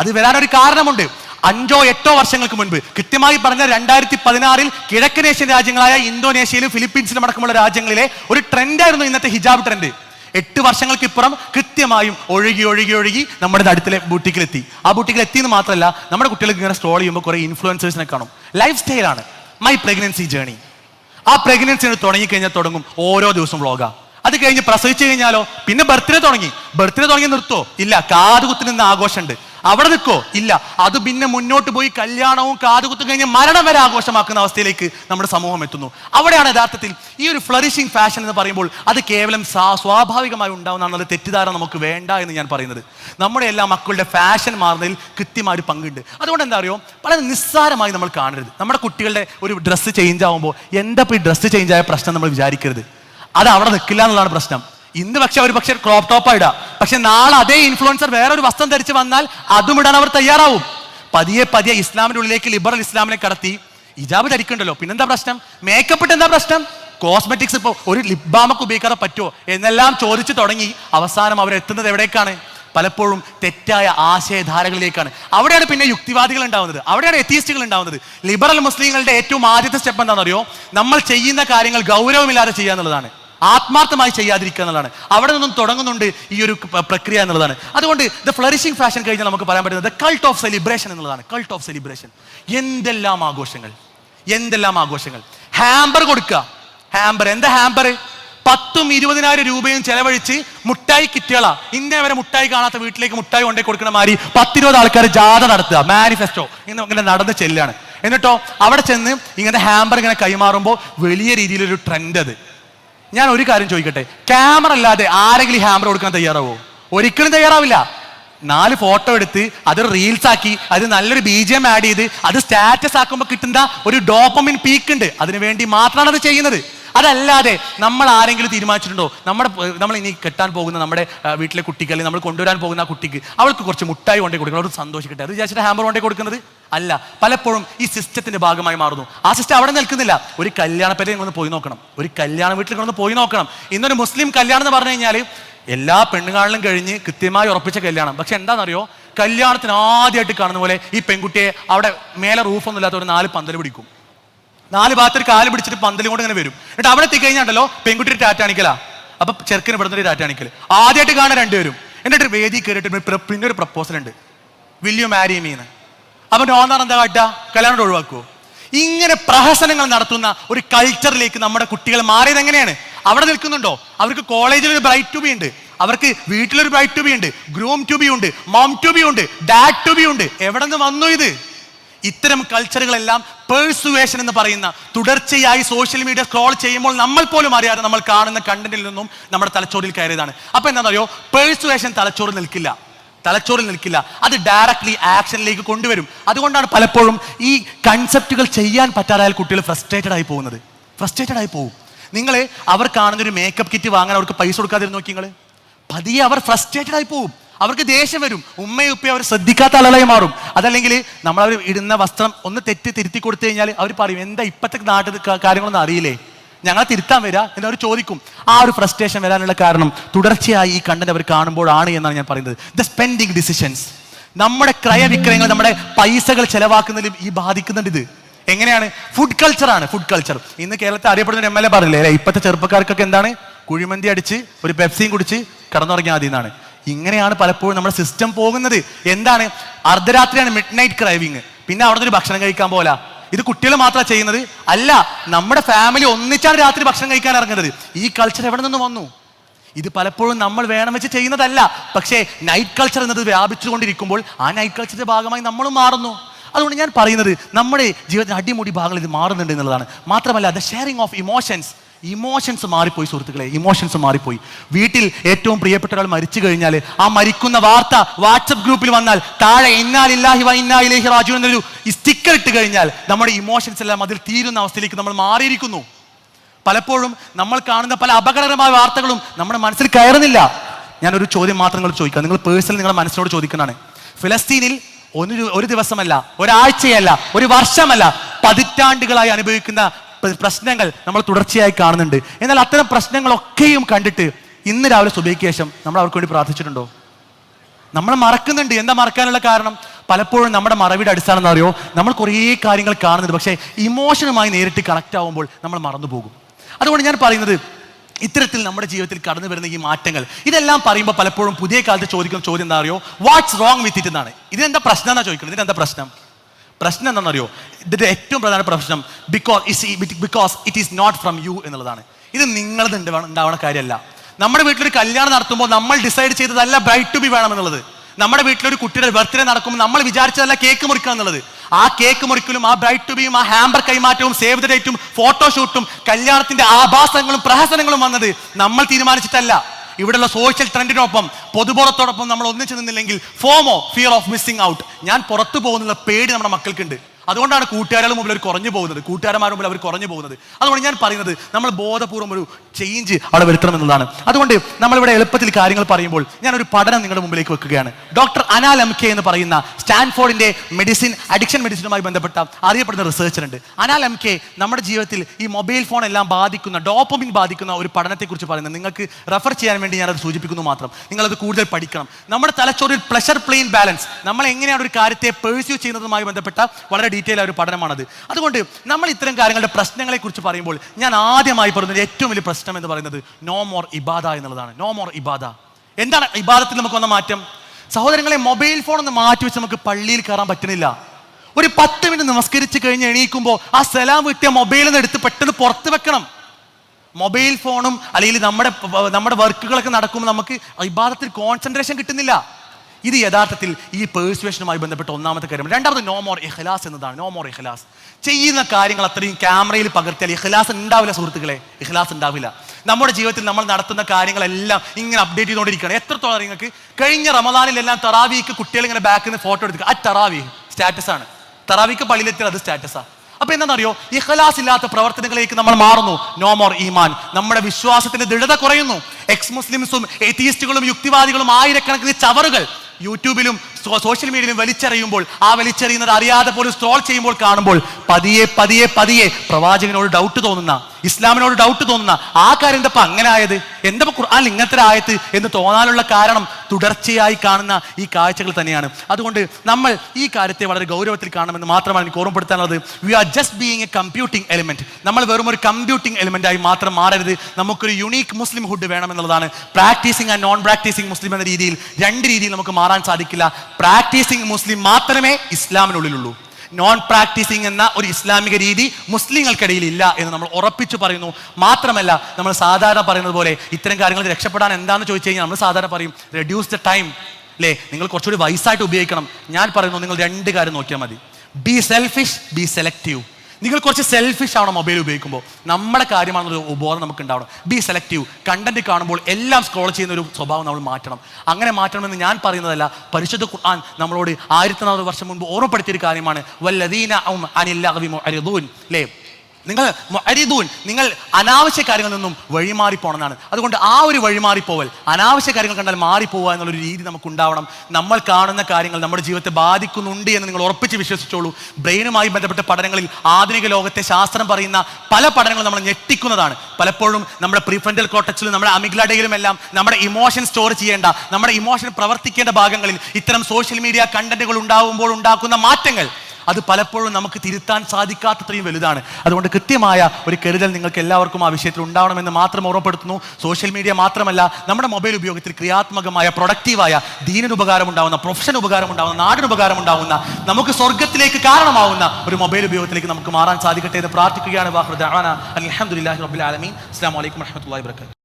അത് വരാനൊരു കാരണമുണ്ട്. അഞ്ചോ എട്ടോ വർഷങ്ങൾക്ക് മുൻപ്. കൃത്യമായി പറഞ്ഞ രണ്ടായിരത്തി പതിനാറിൽ കിഴക്കനേഷ്യൻ രാജ്യങ്ങളായ ഇന്തോനേഷ്യയിലും ഫിലിപ്പീൻസിലും അടക്കമുള്ള രാജ്യങ്ങളിലെ ഒരു ട്രെൻഡായിരുന്നു ഇന്നത്തെ ഹിജാബ് ട്രെൻഡ്. എട്ട് വർഷങ്ങൾക്ക് ഇപ്പുറം കൃത്യമായും ഒഴുകി ഒഴുകി ഒഴുകി നമ്മുടെ അടുത്തിലെ ബൂട്ടിക്കിലെത്തി. ആ ബൂട്ടിക്കിൽ എത്തിയെന്ന് മാത്രമല്ല നമ്മുടെ കുട്ടികൾക്ക് ഇങ്ങനെ സ്ട്രോൾ ചെയ്യുമ്പോൾ കുറെ ഇൻഫ്ലുവൻസേഴ്സിനെ കാണും. ലൈഫ് സ്റ്റൈലാണ് മൈ പ്രഗ്നൻസി ജേണി ആ പ്രഗ്നൻസി തുടങ്ങി കഴിഞ്ഞാൽ തുടങ്ങും ഓരോ ദിവസം വ്ളോഗാ അത് കഴിഞ്ഞ് പ്രസവിച്ചു കഴിഞ്ഞാലോ പിന്നെ ബർത്ത്ഡേ തുടങ്ങി. ബർത്ത്ഡേ തുടങ്ങി നിർത്തോ. ഇല്ല കാതുകുത്തിന് ഇന്ന് ആഘോഷമുണ്ട്. അവിടെ നിൽക്കോ? ഇല്ല. അത് പിന്നെ മുന്നോട്ട് പോയി കല്യാണവും കാതുകുത്തും കഴിഞ്ഞ് മരണം വരെ ആഘോഷമാക്കുന്ന അവസ്ഥയിലേക്ക് നമ്മുടെ സമൂഹം എത്തുന്നു. അവിടെയാണ് യഥാർത്ഥത്തിൽ ഈ ഒരു ഫ്ലറിഷിംഗ് ഫാഷൻ എന്ന് പറയുമ്പോൾ അത് കേവലം സ്വാഭാവികമായി ഉണ്ടാവുന്നതാണ് തെറ്റിദ്ധാരണ നമുക്ക് വേണ്ട എന്ന് ഞാൻ പറയുന്നത്. നമ്മുടെ എല്ലാ മക്കളുടെ ഫാഷൻ മാറുന്നതിൽ കൃത്യമായ ഒരു പങ്കുണ്ട്. അതുകൊണ്ട് എന്താ അറിയോ? വളരെ നിസ്സാരമായി നമ്മൾ കാണരുത്. നമ്മുടെ കുട്ടികളുടെ ഒരു ഡ്രസ്സ് ചേഞ്ച് ആകുമ്പോൾ എന്താ ഈ ഡ്രസ്സ് ചേഞ്ച് ആയ പ്രശ്നം? നമ്മൾ വിചാരിക്കരുത്. അത് അവിടെ നിൽക്കില്ല എന്നുള്ളതാണ് പ്രശ്നം. ഇന്ന് പക്ഷെ ഒരു പക്ഷെ ക്രോപ്പ് ടോപ്പ് ഇടുക പക്ഷെ നാളെ അതേ ഇൻഫ്ലുവൻസർ വേറെ ഒരു വസ്ത്രം ധരിച്ച് വന്നാൽ അതും ഇടാൻ അവർ തയ്യാറാവും. പതിയെ പതിയെ ഇസ്ലാമിന്റെ ഉള്ളിലേക്ക് ലിബറൽ ഇസ്ലാമിനെ കടത്തി. ഇജാബ് ധരിക്കണ്ടല്ലോ. പിന്നെന്താ പ്രശ്നം? മേക്കപ്പ് എന്താ പ്രശ്നം? കോസ്മെറ്റിക്സ് ഇപ്പോൾ ഒരു ലിബാമൊക്കെ ബാമൊക്കെ ഉപയോഗിക്കാതെ പറ്റുമോ എന്നെല്ലാം ചോദിച്ചു തുടങ്ങി. അവസാനം അവരെത്തുന്നത് എവിടേക്കാണ്? പലപ്പോഴും തെറ്റായ ആശയധാരകളിലേക്കാണ്. അവിടെയാണ് പിന്നെ യുക്തിവാദികൾ ഉണ്ടാവുന്നത്. അവിടെയാണ് എത്തീസ്റ്റുകൾ ഉണ്ടാവുന്നത്. ലിബറൽ മുസ്ലിങ്ങളുടെ ഏറ്റവും ആദ്യത്തെ സ്റ്റെപ്പ് എന്താണെന്നറിയോ? നമ്മൾ ചെയ്യുന്ന കാര്യങ്ങൾ ഗൗരവമില്ലാതെ ചെയ്യുക എന്നുള്ളതാണ്. ആത്മാർത്ഥമായി ചെയ്യാതിരിക്കുക എന്നുള്ളതാണ്. അവിടെ നിന്നും തുടങ്ങുന്നുണ്ട് ഈ ഒരു പ്രക്രിയ എന്നുള്ളതാണ്. അതുകൊണ്ട് ദ ഫ്ലറിഷിംഗ് ഫാഷൻ കഴിഞ്ഞാൽ നമുക്ക് പറയാൻ പറ്റുന്നത് കൾട്ട് ഓഫ് സെലിബ്രേഷൻ എന്നുള്ളതാണ്. കൾട്ട് ഓഫ് സെലിബ്രേഷൻ എന്തെല്ലാം ആഘോഷങ്ങൾ? എന്തെല്ലാം ആഘോഷങ്ങൾ? ഹാമ്പർ കൊടുക്കുക. ഹാമ്പർ എന്താ ഹാമ്പർ പത്തും ഇരുപതിനായിരം രൂപയും ചെലവഴിച്ച് മുട്ടായി കിറ്റുകളാ ഇന്നേ വരെ മുട്ടായി കാണാത്ത വീട്ടിലേക്ക് മുട്ടായി കൊണ്ടേ കൊടുക്കണ മാതിരി പത്തിരുപത് ആൾക്കാർ ജാഥ നടത്തുക. മാനിഫെസ്റ്റോ ഇന്ന് ഇങ്ങനെ നടന്ന് ചെല്ലാണ്. എന്നിട്ടോ അവിടെ ചെന്ന് ഇങ്ങനെ ഹാമ്പർ ഇങ്ങനെ കൈമാറുമ്പോൾ വലിയ രീതിയിലൊരു ട്രെൻഡ് അത്. ഞാൻ ഒരു കാര്യം ചോദിക്കട്ടെ? ക്യാമറ അല്ലാതെ ആരെങ്കിലും ഹാമർ കൊടുക്കാൻ തയ്യാറാവോ? ഒരിക്കലും തയ്യാറാവില്ല. നാല് ഫോട്ടോ എടുത്ത് അത് റീൽസ് ആക്കി അത് നല്ലൊരു ബി ജി എം ആഡ് ചെയ്ത് അത് സ്റ്റാറ്റസ് ആക്കുമ്പോൾ കിട്ടുന്ന ഒരു ഡോപ്പമിൻ പീക്ക് ഉണ്ട്. അതിനു വേണ്ടി മാത്രമാണ് അത് ചെയ്യുന്നത്. അതല്ലാതെ നമ്മൾ ആരെങ്കിലും തീരുമാനിച്ചിട്ടുണ്ടോ? നമ്മുടെ നമ്മൾ ഇനി കെട്ടാൻ പോകുന്ന നമ്മുടെ വീട്ടിലെ കുട്ടിക്ക് അല്ലെങ്കിൽ നമ്മൾ കൊണ്ടുവരാൻ പോകുന്ന ആ കുട്ടിക്ക് അവൾക്ക് കുറച്ച് മുട്ടായി കൊണ്ടേ കൊടുക്കണം. അവർക്ക് സന്തോഷിക്കട്ടെ. അത് വിചാരിച്ചിട്ട് ഹാമ്പർ കൊണ്ടേ കൊടുക്കുന്നത്? അല്ല. പലപ്പോഴും ഈ സിസ്റ്റത്തിന്റെ ഭാഗമായി മാറുന്നു. ആ സിസ്റ്റം അവിടെ നിൽക്കുന്നില്ല. ഒരു കല്യാണപ്പേരെ ഒന്ന് പോയി നോക്കണം. ഒരു കല്യാണ വീട്ടിൽ ഒന്ന് പോയി നോക്കണം. ഇന്നൊരു മുസ്ലിം കല്യാണം എന്ന് പറഞ്ഞു കഴിഞ്ഞാൽ എല്ലാ പെണ്ണുകാളിലും കഴിഞ്ഞ് കൃത്യമായി ഉറപ്പിച്ച കല്യാണം. പക്ഷെ എന്താണെന്നറിയോ? കല്യാണത്തിന് ആദ്യമായിട്ട് കാണുന്ന പോലെ ഈ പെൺകുട്ടിയെ അവിടെ മേലെ റൂഫൊന്നും ഇല്ലാത്ത ഒരു നാല് പന്തൽ പിടിക്കും. നാല് ഭാഗത്ത് ഒരു കാൽ പിടിച്ചിട്ട് പന്തലും കൊണ്ട് ഇങ്ങനെ വരും. എന്നിട്ട് അവിടെ എത്തിക്കഴിഞ്ഞാണ്ടല്ലോ പെൺകുട്ടി ടാറ്റാണിക്കലാ അപ്പൊ ചെറുക്കിന് ഇവിടുന്ന് ഒരു ടാറ്റാണിക്കൽ ആദ്യമായിട്ട് കാണാൻ രണ്ടുപേരും. എന്നിട്ട് വേദി കയറിയിട്ട് പിന്നെ ഒരു പ്രപ്പോസൽ ഉണ്ട്. വില്യു മാരി മീന്ന് അപ്പൊ നോന്നാർ എന്താ കാട്ടുക കല്യാണം ഒഴിവാക്കുവോ ഇങ്ങനെ പ്രഹസനങ്ങൾ നടത്തുന്ന ഒരു കൾച്ചറിലേക്ക് നമ്മുടെ കുട്ടികൾ മാറിയത് എങ്ങനെയാണ്? അവിടെ നിൽക്കുന്നുണ്ടോ? അവർക്ക് കോളേജിൽ ഒരു ബ്രൈറ്റ് ടു ഉണ്ട്. അവർക്ക് വീട്ടിലൊരു ബ്രൈറ്റ് ടു ഉണ്ട്. ഗ്രൂം ടു ഉണ്ട്. മോം ടു ഉണ്ട്. ഡാഡ് ടു ഉണ്ട്. എവിടെ നിന്ന് വന്നു ഇത്? ഇത്തരം കൾച്ചറുകളെല്ലാം പേഴ്സുവേഷൻ എന്ന് പറയുന്ന തുടർച്ചയായി സോഷ്യൽ മീഡിയ സ്ക്രോൾ ചെയ്യുമ്പോൾ നമ്മൾ പോലും അറിയാതെ നമ്മൾ കാണുന്ന കണ്ടന്റിൽ നിന്നും നമ്മുടെ തലച്ചോറിൽ കയറിയതാണ്. അപ്പൊ എന്താണെന്നറിയോ? പേഴ്സുവേഷൻ തലച്ചോറിൽ നിൽക്കില്ല. തലച്ചോറിൽ നിൽക്കില്ല. അത് ഡയറക്ട്ലി ആക്ഷനിലേക്ക് കൊണ്ടുവരും. അതുകൊണ്ടാണ് പലപ്പോഴും ഈ കൺസെപ്റ്റുകൾ ചെയ്യാൻ പറ്റാതായാൽ കുട്ടികൾ ഫ്രസ്ട്രേറ്റഡ് ആയി പോകുന്നത്. ഫ്രസ്ട്രേറ്റഡ് ആയി പോകും. നിങ്ങൾ അവർ കാണുന്ന ഒരു മേക്കപ്പ് കിറ്റ് വാങ്ങാൻ അവർക്ക് പൈസ കൊടുക്കാതിരുന്ന് നോക്കി നിങ്ങൾ പതിയെ അവർ ഫ്രസ്ട്രേറ്റഡ് ആയി പോകും. അവർക്ക് ദേഷ്യം വരും. ഉമ്മയും ഉപ്പയും അവർ ശ്രദ്ധിക്കാത്ത ആളുകളായി മാറും. അതല്ലെങ്കിൽ നമ്മൾ അവർ ഇടുന്ന വസ്ത്രം ഒന്ന് തെറ്റി തിരുത്തി കൊടുത്തു കഴിഞ്ഞാൽ അവർ പറയും എന്താ ഇപ്പോഴത്തെ നാട്ടിൽ കാര്യങ്ങളൊന്നും അറിയില്ലേ? ഞങ്ങളെ തിരുത്താൻ വരിക എന്ന് അവർ ചോദിക്കും. ആ ഒരു ഫ്രസ്ട്രേഷൻ വരാനുള്ള കാരണം തുടർച്ചയായി ഈ കണ്ടന്റ് അവർ കാണുമ്പോഴാണ് എന്നാണ് ഞാൻ പറയുന്നത്. ദ സ്പെൻഡിങ് ഡിസിഷൻസ് നമ്മുടെ ക്രയവിക്രയങ്ങൾ നമ്മുടെ പൈസകൾ ചെലവാക്കുന്നതിൽ ഈ ബാധിക്കുന്നുണ്ട് ഇത്. എങ്ങനെയാണ്? ഫുഡ് കൾച്ചറാണ് ഫുഡ് കൾച്ചർ ഇന്ന് കേരളത്തിൽ അറിയപ്പെടുന്ന എം എൽ എ പറഞ്ഞില്ലേ ഇപ്പോഴത്തെ ചെറുപ്പക്കാർക്കൊക്കെ എന്താണ്? കുഴിമന്തി അടിച്ച് ഒരു പെപ്സിയും കുടിച്ച് കടന്നുറങ്ങിയാൽ മതി എന്നാണ് ഇങ്ങനെയാണ് പലപ്പോഴും നമ്മുടെ സിസ്റ്റം പോകുന്നത്. എന്താണ്? അർദ്ധരാത്രിയാണ് മിഡ് നൈറ്റ് ക്രൈവിങ് പിന്നെ അവിടെ ഒരു ഭക്ഷണം കഴിക്കാൻ പോലാ. ഇത് കുട്ടികൾ മാത്രമാണ് ചെയ്യുന്നത്. അല്ല നമ്മുടെ ഫാമിലി ഒന്നിച്ചാണ് രാത്രി ഭക്ഷണം കഴിക്കാൻ ഇറങ്ങുന്നത്. ഈ കൾച്ചർ എവിടെ നിന്ന് വന്നു? ഇത് പലപ്പോഴും നമ്മൾ വേണം വെച്ച് ചെയ്യുന്നതല്ല. പക്ഷേ നൈറ്റ് കൾച്ചർ എന്നത് വ്യാപിച്ചുകൊണ്ടിരിക്കുമ്പോൾ ആ നൈറ്റ് കൾച്ചറിന്റെ ഭാഗമായി നമ്മളും മാറുന്നു. അതുകൊണ്ട് ഞാൻ പറയുന്നത് നമ്മുടെ ജീവിതത്തിന്റെ അടിമുടി ഭാഗങ്ങൾ ഇത് മാറുന്നുണ്ട് എന്നുള്ളതാണ്. മാത്രമല്ല the sharing of emotions emotions മാറിപ്പോയി സുഹൃത്തുക്കളെ. ഇമോഷൻസ് മാറിപ്പോയി. വീട്ടിൽ ഏറ്റവും പ്രിയപ്പെട്ട ഒരാൾ മരിച്ചു കഴിഞ്ഞാൽ ആ മരിക്കുന്ന വാർത്ത വാട്സപ്പ് ഗ്രൂപ്പിൽ വന്നാൽ താഴെ ഇന്നാലില്ലാഹി വ ഇന്നാ ഇലേഹി റാജിഊൻ എന്നൊരു സ്റ്റിക്കർ ഇട്ട് കഴിഞ്ഞാൽ നമ്മുടെ ഇമോഷൻസ് എല്ലാം അതിൽ തീരുന്ന അവസ്ഥയിലേക്ക് നമ്മൾ മാറിയിരിക്കുന്നു. പലപ്പോഴും നമ്മൾ കാണുന്ന പല അപകടകരമായ വാർത്തകളും നമ്മുടെ മനസ്സിൽ കയറുന്നില്ല. ഞാനൊരു ചോദ്യം മാത്രം നിങ്ങൾ ചോദിക്കാം. നിങ്ങൾ പേഴ്സണൽ നിങ്ങളുടെ മനസ്സിനോട് ചോദിക്കുന്നതാണ്. ഫിലസ്തീനിൽ ഒരു ഒരു ദിവസമല്ല ഒരാഴ്ചയല്ല ഒരു വർഷമല്ല പതിറ്റാണ്ടുകളായി അനുഭവിക്കുന്ന പ്രശ്നങ്ങൾ നമ്മൾ തുടർച്ചയായി കാണുന്നുണ്ട്. എന്നാൽ അത്തരം പ്രശ്നങ്ങളൊക്കെയും കണ്ടിട്ട് ഇന്ന് രാവിലെ സുബൈക്ക് ശേഷം നമ്മൾ അവർക്ക് വേണ്ടി പ്രാർത്ഥിച്ചിട്ടുണ്ടോ? നമ്മൾ മറക്കുന്നുണ്ട്. എന്താ മറക്കാനുള്ള കാരണം? പലപ്പോഴും നമ്മുടെ മറവിയുടെ അടിസ്ഥാനം എന്ന് അറിയോ നമ്മൾ കുറേ കാര്യങ്ങൾ കാണുന്നുണ്ട്. പക്ഷേ ഇമോഷനുമായി നേരിട്ട് കണക്റ്റ് ആവുമ്പോൾ നമ്മൾ മറന്നു പോകും. അതുകൊണ്ട് ഞാൻ പറയുന്നത് ഇത്തരത്തിൽ നമ്മുടെ ജീവിതത്തിൽ കടന്നു വരുന്ന ഈ മാറ്റങ്ങൾ ഇതെല്ലാം പറയുമ്പോൾ പലപ്പോഴും പുതിയ കാലത്ത് ചോദിക്കുന്ന ചോദ്യം എന്താ അറിയോ? വാട്ട്സ് റോങ് വിത്ത് ഇറ്റ് എന്നാണ്. ഇതിനെന്താ പ്രശ്നം എന്നാ ചോദിക്കുന്നത്? ഇതിനെന്താ പ്രശ്നം? പ്രശ്നം എന്താണെന്നറിയോ? ഇതിന്റെ ഏറ്റവും പ്രധാന പ്രശ്നം because it because it is not from you എന്നുള്ളതാണ്. ഇത് നിങ്ങളത് ഉണ്ടാവണ കാര്യമല്ല. നമ്മുടെ വീട്ടിലൊരു കല്യാണം നടത്തുമ്പോൾ നമ്മൾ ഡിസൈഡ് ചെയ്തതല്ല ബ്രൈറ്റ് ടു ബി വേണമെന്നുള്ളത്. നമ്മുടെ വീട്ടിലൊരു കുട്ടിയുടെ ബർത്ത്ഡേ നടക്കുമ്പോൾ നമ്മൾ വിചാരിച്ചതല്ല കേക്ക് മുറിക്കുക എന്നുള്ളത്. ആ കേക്ക് മുറിക്കലും ആ ബ്രൈറ്റ് ടു ബിയും ആ ഹാമ്പർ കൈമാറ്റവും സേവ് ദ ഡേറ്റും ഫോട്ടോഷൂട്ടും കല്യാണത്തിന്റെ ആഭാസങ്ങളും പ്രഹസനങ്ങളും വന്നത് നമ്മൾ തീരുമാനിച്ചിട്ടല്ല. ഇവിടെയുള്ള സോഷ്യൽ ട്രെൻഡിനൊപ്പം പൊതുപുറത്തോടൊപ്പം നമ്മൾ ഒന്നിച്ചു നിന്നില്ലെങ്കിൽ FOMO fear of missing out ഞാൻ പുറത്തു പോകുന്നുള്ള പേടി നമ്മുടെ മക്കൾക്കുണ്ട്. അതുകൊണ്ടാണ് കൂട്ടുകാരുടെ മുമ്പിൽ അവർ കുറഞ്ഞു പോകുന്നത്. കൂട്ടുകാരന്മാരുടെ മുമ്പിൽ അവർ കുറഞ്ഞു പോകുന്നത്. അതുകൊണ്ട് ഞാൻ പറയുന്നത് നമ്മൾ ബോധപൂർവം ഒരു ചേഞ്ച് അവിടെ വരുത്തണം എന്നതാണ്. അതുകൊണ്ട് നമ്മളിവിടെ എളുപ്പത്തിൽ കാര്യങ്ങൾ പറയുമ്പോൾ ഞാൻ ഒരു പഠനം നിങ്ങളുടെ മുമ്പിലേക്ക് വെക്കുകയാണ്. ഡോക്ടർ അനാൽ എം കെ എന്ന് പറയുന്ന സ്റ്റാൻഫോർഡിന്റെ മെഡിസിൻ അഡിക്ഷൻ മെഡിസിനുമായി ബന്ധപ്പെട്ട അറിയപ്പെടുന്ന റിസർച്ചർ ഉണ്ട്. അനാൽ എം കെ നമ്മുടെ ജീവിതത്തിൽ ഈ മൊബൈൽ ഫോൺ എല്ലാം ബാധിക്കുന്ന ഡോപ്പമിൻ ബാധിക്കുന്ന ഒരു പഠനത്തെക്കുറിച്ച് പറയുന്നത് നിങ്ങൾക്ക് റെഫർ ചെയ്യാൻ വേണ്ടി ഞാനത് സൂചിപ്പിക്കുന്നു മാത്രം. നിങ്ങളത് കൂടുതൽ പഠിക്കണം. നമ്മുടെ തലച്ചോറിൽ പ്ലഷർ പ്ലെയിൻ ബാലൻസ് നമ്മൾ എങ്ങനെയാണ് ഒരു കാര്യത്തെ പേഴ്സ്യൂ ചെയ്യുന്നതുമായി ബന്ധപ്പെട്ട വളരെ ഡീറ്റെയിൽ ഒരു പഠനമാണത്. അതുകൊണ്ട് നമ്മൾ ഇത്തരം കാര്യങ്ങളുടെ പ്രശ്നങ്ങളെക്കുറിച്ച് പറയുമ്പോൾ ഞാൻ ആദ്യമായി പറയുന്നത് ഏറ്റവും വലിയ പ്രശ്നം എന്ന് പറയുന്നത് നോ മോർ ഇബാദ എന്നുള്ളതാണ്. നോ മോർ ഇബാദ. എന്താണ് ഇബാദത്തിൽ നമുക്ക് വന്ന മാറ്റം? സഹോദരങ്ങളെ മൊബൈൽ ഫോൺ ഒന്ന് മാറ്റി വെച്ച് നമുക്ക് പള്ളിയിൽ കയറാൻ പറ്റുന്നില്ല ഒരു പത്ത് മിനിറ്റ് നമസ്കരിച്ച് കഴിഞ്ഞ് എണീക്കുമ്പോൾ ആ സലാം വിട്ടിയ മൊബൈലിൽ നിന്ന് എടുത്ത് പെട്ടെന്ന് പുറത്ത് വെക്കണം. മൊബൈൽ ഫോണും അല്ലെങ്കിൽ നമ്മുടെ നമ്മുടെ വർക്കുകളൊക്കെ നടക്കുമ്പോൾ നമുക്ക് ഇബാദത്തിൽ കോൺസെൻട്രേഷൻ കിട്ടുന്നില്ല. ഇത് യഥാർത്ഥത്തിൽ ഈ പേഴ്സുവേഷനുമായി ബന്ധപ്പെട്ട ഒന്നാമത്തെ കാര്യം. രണ്ടാമത് നോ മോർ ഇഖ്ലാസ് എന്നതാണ്. നോ മോർ ഇഖ്ലാസ്. ചെയ്യുന്ന കാര്യങ്ങൾ അത്രയും ക്യാമറയിൽ പകർത്തിയാൽ ഇഖ്ലാസ് ഉണ്ടാവില്ല സുഹൃത്തുക്കളെ. ഇഖ്ലാസ് ഉണ്ടാവില്ല. നമ്മുടെ ജീവിതത്തിൽ നമ്മൾ നടത്തുന്ന കാര്യങ്ങളെല്ലാം ഇങ്ങനെ അപ്ഡേറ്റ് ചെയ്തുകൊണ്ടിരിക്കുകയാണ്. എത്രത്തോളം നിങ്ങൾക്ക് കഴിഞ്ഞ റമദാനിലെല്ലാം തറാവിക്ക് കുട്ടികൾ ഇങ്ങനെ ബാക്കിൽ നിന്ന് ഫോട്ടോ എടുക്കുക. ആ തറാവി സ്റ്റാറ്റസ് ആണ്. തറാവിക്ക് പള്ളിയിലെത്തിയാൽ അത് സ്റ്റാറ്റസാണ് അപ്പൊ എന്താണെന്നറിയോ? ഇഖലാസ് ഇല്ലാത്ത പ്രവർത്തനങ്ങളിലേക്ക് നമ്മൾ മാറുന്നു. നോ മോർ ഈമാൻ. നമ്മുടെ വിശ്വാസത്തിന്റെ ദൃഢത കുറയുന്നു. എക്സ് മുസ്ലിംസും എത്തീസ്റ്റുകളും യുക്തിവാദികളും ആയിരക്കണക്കിന് ചവറുകൾ യൂട്യൂബിലും സോഷ്യൽ മീഡിയയിലും വലിച്ചെറിയുമ്പോൾ ആ വലിച്ചെറിയുന്നത് അറിയാതെ പോലും സ്ട്രോൾ ചെയ്യുമ്പോൾ കാണുമ്പോൾ പതിയെ പതിയെ പതിയെ പ്രവാചകനോട് ഡൗട്ട് തോന്നുന്ന ഇസ്ലാമിനോട് ഡൗട്ട് തോന്നുന്ന ആ കാര്യം എന്തപ്പോ അങ്ങനെ ആയത്? എന്തപ്പോ ഖുർആൻ ഇങ്ങനത്തെ ആയത് എന്ന് തോന്നാനുള്ള കാരണം തുടർച്ചയായി കാണുന്ന ഈ കാഴ്ചകൾ തന്നെയാണ്. അതുകൊണ്ട് നമ്മൾ ഈ കാര്യത്തെ വളരെ ഗൗരവത്തിൽ കാണണമെന്ന് മാത്രമാണ് എനിക്ക് ഓർമ്മപ്പെടുത്താനുള്ളത്. We are just being a computing element നമ്മൾ വെറും ഒരു കമ്പ്യൂട്ടിംഗ് എലിമെന്റ് ആയി മാത്രം മാറരുത്. നമുക്കൊരു unique Muslim hood വേണമെന്നുള്ളതാണ്. Practising and non practising Muslim എന്ന രീതിയിൽ രണ്ട് രീതിയിൽ നമുക്ക് മാറാൻ സാധിക്കില്ല. പ്രാക്ടീസിങ് മുസ്ലിം മാത്രമേ ഇസ്ലാമിനുള്ളിലുള്ളൂ. നോൺ പ്രാക്ടീസിങ് എന്ന ഒരു ഇസ്ലാമിക രീതി മുസ്ലിങ്ങൾക്കിടയിൽ ഇല്ല എന്ന് നമ്മൾ ഉറപ്പിച്ചു പറയുന്നു. മാത്രമല്ല നമ്മൾ സാധാരണ പറയുന്നത് പോലെ ഇത്തരം കാര്യങ്ങൾ രക്ഷപ്പെടാൻ എന്താണെന്ന് ചോദിച്ചു കഴിഞ്ഞാൽ നമ്മൾ സാധാരണ പറയും റെഡ്യൂസ് ദ ടൈം അല്ലേ നിങ്ങൾ കുറച്ചുകൂടി വയസ്സായിട്ട് ഉപയോഗിക്കണം. ഞാൻ പറയുന്നു നിങ്ങൾ രണ്ട് കാര്യം നോക്കിയാൽ മതി. ബി സെൽഫിഷ് ബി സെലക്റ്റീവ് നിങ്ങൾ കുറച്ച് സെൽഫിഷ് ആവണം മൊബൈൽ ഉപയോഗിക്കുമ്പോൾ. നമ്മുടെ കാര്യമാണെന്നൊരു ഉപബോധം നമുക്ക് ഉണ്ടാവണം ബി സെലക്റ്റീവ് കണ്ടന്റ് കാണുമ്പോൾ എല്ലാം സ്ക്രോൾ ചെയ്യുന്ന ഒരു സ്വഭാവം നമ്മൾ മാറ്റണം. അങ്ങനെ മാറ്റണമെന്ന് ഞാൻ പറയുന്നതല്ല പരിശുദ്ധ ഖുർആൻ നമ്മളോട് ആയിരത്തി നാല് വർഷം മുൻപ് ഓർമ്മപ്പെടുത്തിയൊരു കാര്യമാണ്. വല്ലദീന അനില്ലാ അല്ലേ നിങ്ങൾ അരിതൂൻ നിങ്ങൾ അനാവശ്യ കാര്യങ്ങളിൽ നിന്നും വഴിമാറിപ്പോണെന്നാണ് അതുകൊണ്ട് ആ ഒരു വഴിമാറിപ്പോവൽ അനാവശ്യ കാര്യങ്ങൾ കണ്ടാൽ മാറിപ്പോവുക എന്നുള്ളൊരു രീതി നമുക്ക് ഉണ്ടാവണം നമ്മൾ കാണുന്ന കാര്യങ്ങൾ നമ്മുടെ ജീവിതത്തെ ബാധിക്കുന്നുണ്ട് എന്ന് നിങ്ങൾ ഉറപ്പിച്ച് വിശ്വസിച്ചോളൂ. ബ്രെയിനുമായി ബന്ധപ്പെട്ട പഠനങ്ങളിൽ ആധുനിക ലോകത്തെ ശാസ്ത്രം പറയുന്ന പല പഠനങ്ങളും നമ്മൾ ഞെട്ടിക്കുന്നതാണ്. പലപ്പോഴും നമ്മുടെ പ്രീഫ്രണ്ടൽ കോട്ടക്സിലും നമ്മുടെ അമിഗ്ലഡയിലും എല്ലാം നമ്മുടെ ഇമോഷൻ സ്റ്റോർ ചെയ്യേണ്ട നമ്മുടെ ഇമോഷൻ പ്രവർത്തിക്കേണ്ട ഭാഗങ്ങളിൽ ഇത്തരം സോഷ്യൽ മീഡിയ കണ്ടന്റുകൾ ഉണ്ടാകുമ്പോൾ ഉണ്ടാക്കുന്ന മാറ്റങ്ങൾ അത് പലപ്പോഴും നമുക്ക് തിരുത്താൻ സാധിക്കാത്തത്രയും വലുതാണ്. അതുകൊണ്ട് കൃത്യമായ ഒരു കരുതൽ നിങ്ങൾക്ക് എല്ലാവർക്കും ആ വിഷയത്തിൽ ഉണ്ടാവണമെന്ന് മാത്രം ഓർമ്മപ്പെടുത്തുന്നു. സോഷ്യൽ മീഡിയ മാത്രമല്ല നമ്മുടെ മൊബൈൽ ഉപയോഗത്തിൽ ക്രിയാത്മകമായ പ്രൊഡക്റ്റീവായ ദീനിന് ഉപകാരം ഉണ്ടാവുന്ന പ്രൊഫഷൻ ഉപകാരം ഉണ്ടാവുന്ന നാടിന് ഉപകാരം ഉണ്ടാവുന്ന നമുക്ക് സ്വർഗത്തിലേക്ക് കാരണമാവുന്ന ഒരു മൊബൈൽ ഉപയോഗത്തിലേക്ക് നമുക്ക് മാറാൻ സാധിക്കട്ടെ എന്ന് പ്രാർത്ഥിക്കുകയാണ്. വാഹൃദാന അലഹമുല്ലാഹി റബ്ബുൽ ആലമീൻ. അസ്സാം വലൈക്കും വറഹമത്തുള്ളാഹി വബറകാതുഹു.